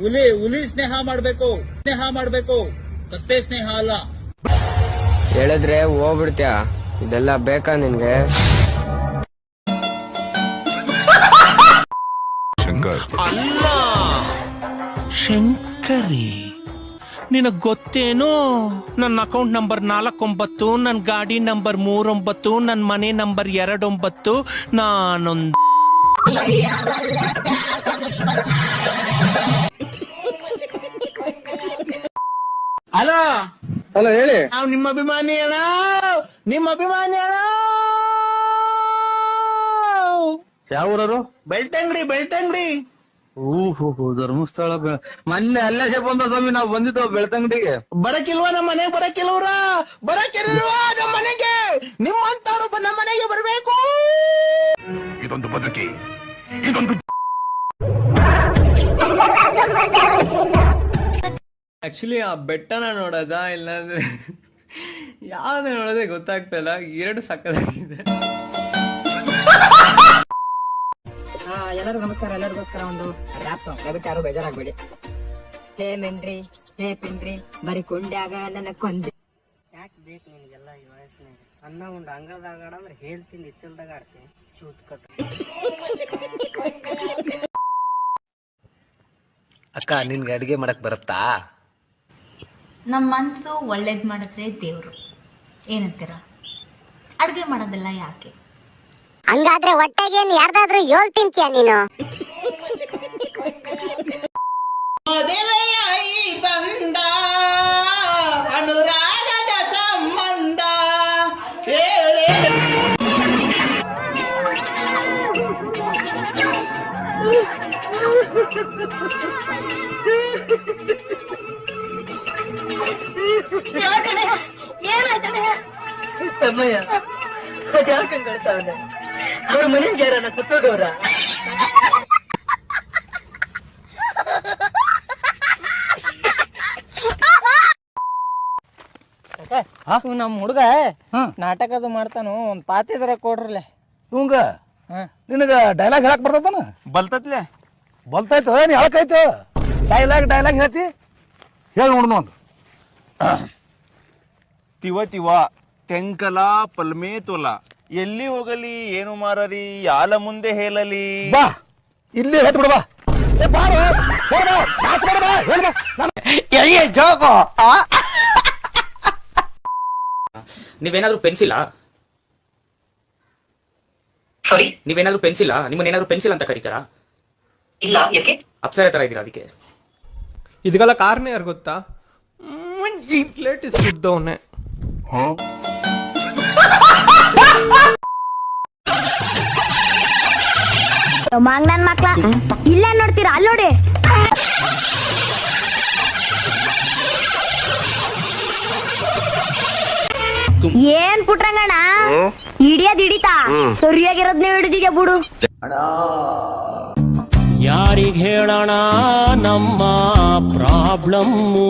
ಹುಲಿ ಹುಲಿ ಸ್ನೇಹ ಮಾಡ್ಬೇಕು ಸ್ನೇಹ ಮಾಡ್ಬೇಕು. ಕತ್ತೆ ಸ್ನೇಹ ಅಲ್ಲ. ಹೇಳಿದ್ರೆ ಹೋಗ್ಬಿಡ್ತ್ಯಾ? ಇದೆಲ್ಲ ಬೇಕಾ ನಿನ್ಗೆ? ಶಂಕರ್. ಶಂಕರಿ ನಿನಗ್ ಗೊತ್ತೇನೋ? ನನ್ನ ಅಕೌಂಟ್ ನಂಬರ್ ನಾಲ್ಕೊಂಬತ್ತು ನನ್ನ ಗಾಡಿ ನಂಬರ್ ಮೂರೊಂಬತ್ತು ನನ್ನ ಮನೆ ನಂಬರ್ ಎರಡೊಂಬತ್ತು ನಾನೊಂದು ಹಲೋ? ಹಲೋ ಹೇಳಿ. ನಾವು ನಿಮ್ಮ ಅಭಿಮಾನಿ ಅಣ್ಣ. ನಿಮ್ಮ ಅಭಿಮಾನಿ ಅಣ್ಣ. ಯಾವ ಊರರು ಬೆಳ್ತಂಗಡಿ ಬೆಳ್ತಂಗಡಿ. ಓಹೋ ಧರ್ಮಸ್ಥಳ. ಬೆ- ಮೊನ್ನೆ ಅಲ್ಲೇ ಬಂದ ಸ್ವಾಮಿ ನಾವು ಬಂದಿದ್ದ ಬೆಳ್ತಂಗಡಿಗೆ. ಬರಕಿಲ್ವಾ ನಮ್ಮ ಮನೆಗೆ ಬರಕಿಲ್ವ್ರ? ಬರಕಿಲ್ವಾ ನಮ್ಮ ಮನೆಗೆ? ನಿಮ್ಮಂತವ್ರು ಬ- ನಮ್ಮ ಮನೆಗೆ ಬರಬೇಕು? ಇದೊಂದು ಬದುಕಿ ಆಕ್ಚುಲಿ ಆ ಬೆಟ್ಟನ ನೋಡೋದ ಇಲ್ಲಾಂದ್ರೆ ಯಾವ್ದ ನೋಡೋದೇ ಗೊತ್ತಾಗ್ತಾ ಇಲ್ಲ. ಎರಡು ಸಕ್ಕದಾಗಿದೆ. ಎಲ್ಲರಿಗೂ ನಮಸ್ಕಾರ. ಎಲ್ಲರಿಗೋಸ್ಕರ ಒಂದು ರ್ಯಾಪ್ ಸಾಂಗ್ ದಯವಿಟ್ಟು ಯಾರು ಬೇಜಾರಾಗ್ಬೇಡಿ. ಹೇ ಮೆನ್ರಿ ಹೇ ಪಿನ್ರಿ ಬರೀ ಕುಂಡ್ಯಾಗ ನನ್ನ ಕೊಂದಿ. ಯಾಕೆ ಬೇಕು ನಿನಗೆಲ್ಲ ಈ ವಯಸ್ಸಿನಾಗ? ಅನ್ನ ಒಂದು ಅಂಗಳದಾಗ ಆಡಂದ್ರೆ ಹೇಳ್ತೀನಿ ಇತ್ತಲ್ದಾಗ ಆಡ್ತೀನಿ. ಚೂಟ್ ಕತ್ ಅಕ್ಕ ನಿನ್ಗೆ ಅಡುಗೆ ಮಾಡಕ್ ಬರುತ್ತಾ? ನಮ್ಮ ಮನಸ್ಸು ಒಳ್ಳೇದು ಮಾಡಿದ್ರೆ ದೇವರು. ಏನಂತೀರ? ಅಡುಗೆ ಮಾಡೋದೆಲ್ಲ ಯಾಕೆ? ಹಂಗಾದ್ರೆ ಹೊಟ್ಟೆಗೆ ಯಾರ್ದಾದ್ರೂ ಯೋಲ್ ತಿಂತೀಯ ನೀನು? ಬಂದ ಅನುರಾಗದ ಸಂಬಂಧ ಹೇಳಿ. ಅವ್ರ ಮನೆಗೆ ಯಾರನ್ನ ಸತ್ತೋಗವ್ರ ನಮ್ ಹುಡುಗ ನಾಟಕದ ಮಾಡ್ತಾನು ಒಂದ್ ಪಾತಿದ್ರ ಕೊಡ್ರಲೆ ಇವಂಗ ನಿನಗ ಡೈಲಾಗ್ ಹೇಳಕ್ ಬರ್ತದನ? ಬಲ್ತತ್ಲೆ. ಬಲ್ತಾಯ್ತು ಏನ್ ಹೇಳಕೈತು ಡೈಲಾಗ್ ಡೈಲಾಗ್ ಹೇಳ್ತಿ? ಹೇಳಿ ನೋಡ್ನು ಒಂದು. ತಿವ ತಿವ. ತೆಂಕಲ ಪಲ್ಮೆ ತೊಲ. ಎಲ್ಲಿ ಹೋಗಲಿ ಏನು ಮಾರರಿ ಯಾಲ ಮುಂದೆ ಹೇಳಲಿ. ಬಾ ಇಲ್ಲಿ ಹೇಳ್ತು ಬಿಡು ಬಾ ಏ ಬಾರ ಹೇಳ್ ಬಾ. ನಾನು- ನೀವೇನಾದ್ರೂ ಸಾರಿ ನೀವೇನಾದ್ರೂ ಪೆನ್ಸಿಲ್ಲ ನಿಮ್ಮನ್ನೇನಾದ್ರೂ ಪೆನ್ಸಿಲ್ ಅಂತ ಕರೀತಾರಾ? ಇಲ್ಲ ಯಾಕೆ? ಅಪ್ಸರೆ ತರ ಇದೀರಾ ಅದಕ್ಕೆ? ಇದಕ್ಕೆಲ್ಲ ಕಾರಣ ಯಾರು ಗೊತ್ತಾ? ಈ ಪ್ಲೇಟ್ ಸುದ್ದವನೆ ಮಾಂಗ್ ನನ್ ಮಕ್ಳ? ಇಲ್ಲ ನೋಡ್ತೀರಾ? ಅಲ್ಲಿ ನೋಡಿ. ಏನ್ ಪುಟ್ರಂಗಣ ಹಿಡಿಯೋದ್ ಹಿಡಿತಾ? ಸರಿಯಾಗಿರೋದ್ ನೀವು ಹಿಡಿದಿದ್ಯಾ ಬಿಡು? ಯಾರಿಗ ಹೇಳೋಣ ನಮ್ಮ ಪ್ರಾಬ್ಲಮ್ಮು?